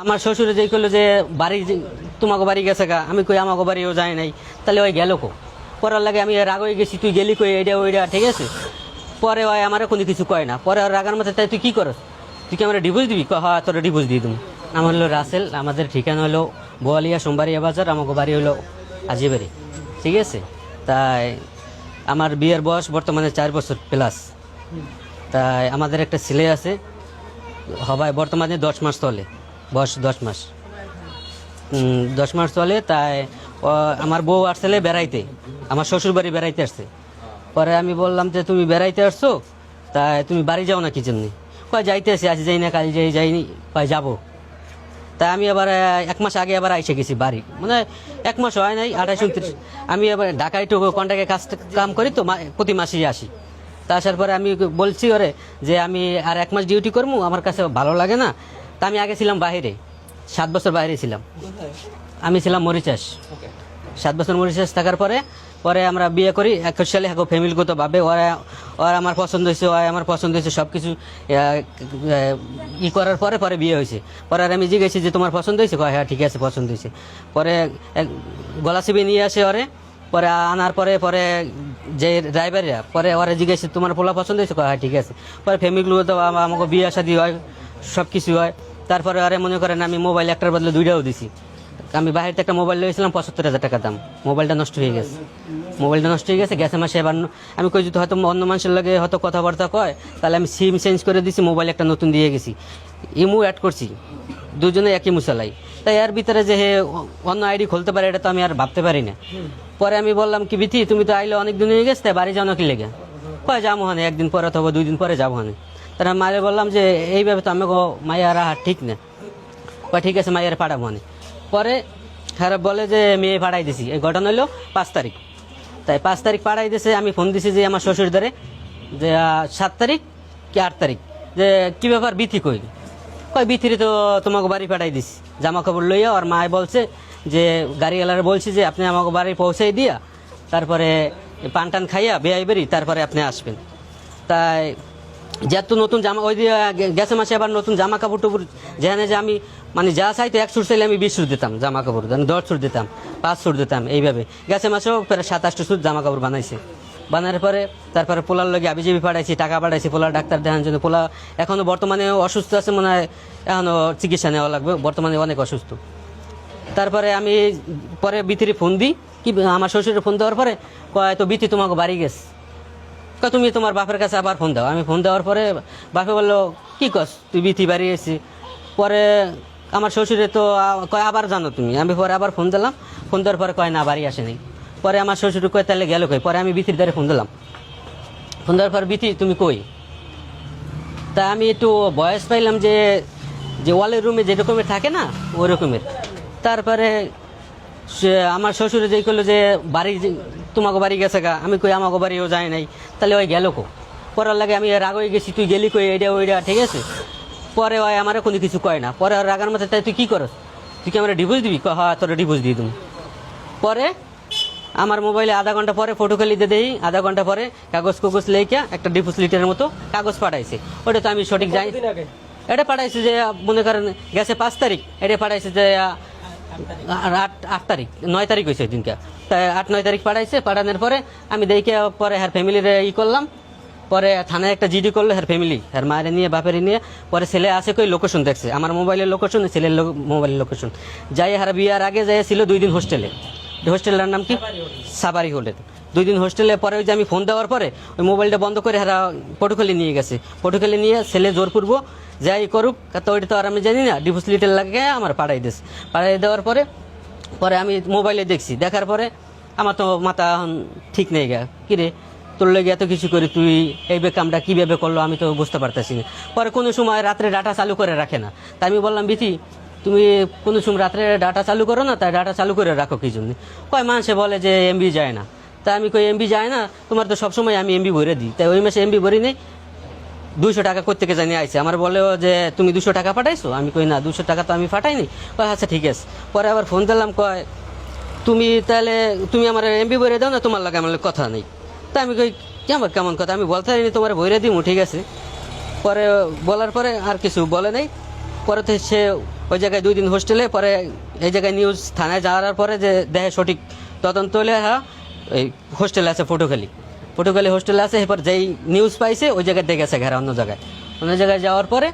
আমার শ্বশুরে যেই করল যে, বাড়ি যে- তোমাকে বাড়ি গেছে গা, আমি কই আমাকে বাড়িও যায় নাই। তাহলে ওই গেল কো? পরার লাগে আমি রাগ হয়ে গেছি, তুই গেলি কই এইটা ওইটা ঠিক আছে? পরে ওই আমার কোনো কিছু কয় না। পরে রাগার মধ্যে, তাই তুই কী করস? তুই কি আমার ডিভোর্স দিবি? হ্যাঁ তোর ডিভোর্স দিয়ে দেবো আমার হলো রাসেল, আমাদের ঠিকানা হলো বোয়ালিয়া সোমবারিয়া বাজার আমাকে বাড়ি হলো আজিবাড়ি ঠিক আছে? তাই আমার বিয়ের বয়স বর্তমানে চার বছর প্লাস। তাই আমাদের একটা ছেলে আছে, হবায় বর্তমানে দশ মাস চলে বয়স দশ মাস। দশ মাস চলে, তাই আমার বউ আসলে বেড়াইতে, আমার শ্বশুর বাড়ি বেড়াইতে আসছে। পরে আমি বললাম যে, তুমি বেড়াইতে আসছো? তাই, তুমি বাড়ি যাও না কি জন্য কয় যাইতে আসি আজ যাই না, কাল যাই, যাইনি। কয়, যাব। তাই আমি আবার এক মাস আগে আবার আইসে গেছি বাড়ি। মানে এক মাস হয় নাই, আঠাশ, উনত্রিশ। আমি আবার ঢাকায় একটু কন্ট্রাক্টে কাজ, কাম করি তো প্রতি মাসেই আসি। তা আসার পরে আমি বলছি ওরে যে, আমি আর এক মাস ডিউটি করব আমার কাছে ভালো লাগে না। তা আমি আগে ছিলাম বাইরে সাত বছর বাইরে ছিলাম। আমি ছিলাম মরিচাস। সাত বছর মরিচাস থাকার পরে পরে আমরা বিয়ে করি একুশ সালে এখন ফ্যামিলিগত ভাবে ওরা ওরা আমার পছন্দ হয়েছে ওরা আমার পছন্দ হয়েছে সব কিছু ই করার পরে পরে বিয়ে হয়েছে। পরে আর আমি জিজ্ঞেসি যে তোমার পছন্দ হয়েছে? কয় হ্যাঁ ঠিক আছে পছন্দ হয়েছে। পরে গলা চিবি নিয়ে আসে ওরে। পরে আনার পরে পরে যে ড্রাইভাররা পরে ওরা জিজ্ঞেস তোমার পোলা পছন্দ হয়েছে? কয়, হ্যাঁ ঠিক আছে। পরে ফ্যামিলিগুলো তো আমাকে বিয়ে শাদি হয় সব কিছু হয়। তারপরে আরে মনে করেন আমি মোবাইল একটার বদলে দুইটাও দিছি। আমি বাইরে একটা মোবাইল নিয়েছিলাম পঁচাত্তর হাজার টাকা দাম। মোবাইলটা নষ্ট হয়ে গেছে। মোবাইলটা নষ্ট হয়ে গেছে গেছে মাসে এবার আমি কই যদি হয়তো অন্য মানুষের লাগে হয়তো কথাবার্তা কয়, তাহলে আমি সিম চেঞ্জ করে দিছি মোবাইল একটা নতুন দিয়ে গেছি। ইমু অ্যাড করছি। দুজনে একই মুসালাই। তাই এর ভিতরে যে অন্য আইডি খুলতে পারে, এটা তো আমি আর ভাবতে পারি না। পরে আমি বললাম, কি বিথি, তুমি তো আইলে অনেক দিন হয়ে গেছে, তাই বাড়ি যাও না কি লেগে? কয়, যাব হানে, একদিন পরে অথবা দুই দিন পরে যাব হানে। তারা মায়ের বললাম যে, এইভাবে তো আমি গো মায়ের রাহা ঠিক না ঠিক আছে মায়ের পাঠাবো হানে পরে হ্যাঁ বলে যে মেয়ে পাঠাই দিছি। এই ঘটনা হলো পাঁচ তারিখ। তাই পাঁচ তারিখ পাঠাই দিছে, আমি ফোন দিছি যে, আমার শ্বশুর ধরে, যে সাত তারিখ কি আট তারিখ, যে, কি ব্যাপার, বিথি কই? কই বিথিরে তো তোমাকে বাড়ি পাঠাই দিছি। জামা কাপড় লইয়া আর মায় বলছে যে গাড়িওয়ালার বলছি যে, আপনি আমাকে বাড়ি পৌঁছাই দিয়া, তারপরে পান টান খাইয়া, বেয়াই বেরি তারপরে আপনি আসবেন। তাই যেহেতু নতুন জামা, ওই গেছে মাসে আবার নতুন জামা কাপড় টুপুর যেখানে যে আমি মানে যা চাইতো এক সুট চাইলে আমি বিশ সুট দিতাম জামা কাপড় আমি দশ সুট দিতাম, পাঁচ সুট দিতাম, এইভাবে। গেছে মাসেও প্রায় সাত আটটা সুট জামা কাপড় বানাইছে। বানার পরে, তারপরে পোলার লগে আবিজিবি পাঠাইছি, টাকা পাঠাইছি পোলার ডাক্তার দেখানোর জন্য। পোলা এখনও বর্তমানে অসুস্থ আছে মনে হয়, এখনও চিকিৎসা নেওয়া লাগবে, বর্তমানে অনেক অসুস্থ। তারপরে আমি পরে বিতিরি ফোন দিই, কি, আমার শ্বশুরের ফোন দেওয়ার পরে কয়, তো বিতি তোমাকে বাড়ি গেছে। তুমি তোমার বাপের কাছে আবার ফোন দাও। আমি ফোন দেওয়ার পরে বাপে বলল, কি কস, তুই বিথি বাড়ি এসি পরে আমার শ্বশুরে তো কয়, আবার জানো তুমি। আমি পরে আবার ফোন দিলাম। ফোন দেওয়ার পরে কয়, না, বাড়ি আসেনি। পরে আমার শ্বশুর কয় তাহলে গেল কই? পরে আমি বিথির দ্বারে ফোন দিলাম। ফোন দেওয়ার পর, বিথি, তুমি কই? তা আমি একটু বয়স পাইলাম যে যে ওয়ালের রুমে যে রকমের থাকে না ওই রকমের তারপরে আমার শ্বশুরে যেই করল যে বাড়ি তোমাকে বাড়ি গেছে গা? আমি কই আমাকে বাড়িও যায় নাই। তাহলে ওই গেল কো? পরার লাগে আমি রাগ হয়ে গেছি তুই গেলি কই? এইটা ওইটা ঠিক আছে? পরে ওই আমার কোনো কিছু কয় না। পরে রাগার মধ্যে তাই তুই কি করস? তুই কি আমার ডিভোর্স দিবি? কয়, হ্যাঁ তোর ডিভোর্স দিয়ে তুমি পরে আমার মোবাইলে আধা ঘণ্টা পরে ফটো খালি দিয়ে দেই। আধা ঘণ্টা পরে কাগজ কুগজ লেখা একটা ডিপোজিটের মতো কাগজ পাঠাইছে। ওটা তো আমি সঠিক যাই এটা পাঠাইছে যে মনে করেন গেছে পাঁচ তারিখ। এটা পাঠাইছে যে আট আট তারিখ, নয় তারিখ হয়েছে দিনকে তাই আট, নয় তারিখ পাঠাইছে, পাঠানোর পরে আমি দেখে পরে হ্যার ফ্যামিলির ই করলাম। পরে থানায় একটা জিডি করল হ্যার ফ্যামিলি হ্যার মায়ের নিয়ে, বাপের নিয়ে। পরে ছেলে আসে কই লোকেশন দেখছে, আমার মোবাইলের লোকেশন, ছেলের মোবাইলের লোকেশন। যাই হার বিয়ার আগে যাই ছিল দুই দিন হোস্টেলে। হোস্টেলের নাম কি? সাবারি হোটেল। দুই দিন হোস্টেলে, পরে ওই যে আমি ফোন দেওয়ার পরে ওই মোবাইলটা বন্ধ করে হারা পটুখালি নিয়ে গেছে। পটুখালি নিয়ে ছেলে জোর পূর্ব যাই করুক তো ওইটা তো আর আমি জানি না, ডিভোর্স লিটেল লাগে, আমার পাঠাই দিস পাঠাই দেওয়ার পরে পরে আমি মোবাইলে দেখছি, দেখার পরে আমার তো মাথা ঠিক নেই গা। কিরে তোর লেগে এত কিছু করে তুই, এই বেকামটা কীভাবে করল আমি তো বুঝতে পারতেছি না। পরে কোনো সময় রাত্রে ডাটা চালু করে রাখে না। তাই আমি বললাম, বিথি, তুমি কোনো সময় রাত্রে ডাটা চালু করো না, তাই ডাটা চালু করে রাখো কি জন্য? কয়, মানুষে বলে যে এমবি যায় না। তাই আমি কই এমবি যায় না, তোমার তো সবসময় আমি এমবি ভরে দিই। তাই ওই মাসে এমবি ভরি নেই, দুইশো টাকা কোথেকে জানি আইসে আমার বলে যে, তুমি দুশো টাকা পাঠাইছো? আমি কই, না দুশো টাকা তো আমি পাঠাইনি কয় আচ্ছা ঠিক আছে। পরে আবার ফোন দিলাম, কয়, তুমি তাহলে, তুমি আমার এমবি বইরে দাও না, তোমার লাগে আমার কথা নেই। তা আমি কই কেমন কেমন কথা? আমি বলতে পারিনি, তোমার বইরে দিমু, ঠিক আছে। পরে বলার পরে আর কিছু বলে নাই। পরে তো সে ওই জায়গায় দুই দিন হোস্টেলে পরে এই জায়গায় নিউজ থানায় যাওয়ার পরে যে দেহে সঠিক তদন্ত হলে হ্যাঁ এই হোস্টেল আছে ফটোখালি ফটোখালি হোস্টেল আছে, এরপর যেই নিউজ পাইছে, ওই জায়গায় দেখেছে ঘেরা, অন্য জায়গায়। অন্য জায়গায় যাওয়ার পরে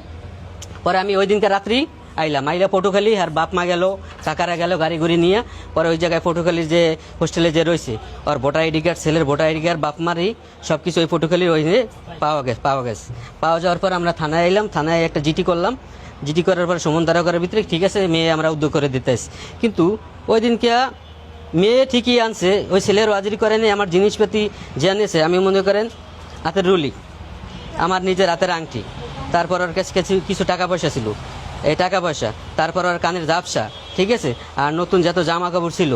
পরে আমি ওই দিনকে রাত্রি আইলাম। আইলা পটুখালি আর বাপ মা গেল, কাকারা গেল গাড়ি গুড়ি নিয়ে, পরে ওই জায়গায় পটুখালির যে হোস্টেলে যে রয়েছে, ওর ভোটার আইডি কার্ড, ছেলের ভোটার আইডি কার্ড, বাপ মারই সব কিছু ওই পটুখালির ওই পাওয়া গেছে পাওয়া গেছে। পাওয়া যাওয়ার পর আমরা থানায় এলাম থানায় একটা জিটি করলাম। জিটি করার পর সমন করার ভিতরে, ঠিক আছে, মেয়ে আমরা উদ্যোগ করে দিতেছি। কিন্তু ওই দিনকে মেয়ে ঠিকই আনছে, ওই ছেলের হাজিরি করেনি আমার জিনিসপাতি যে আনিয়েছে আমি মনে করেন হাতের রুলি, আমার নিজের হাতের আংটি। তারপর ওর কাছে কিছু কিছু টাকা পয়সা ছিল। এই টাকা পয়সা, তারপর ওর কানের জাপসা ঠিক আছে? আর নতুন যত জামা কাপড় ছিল।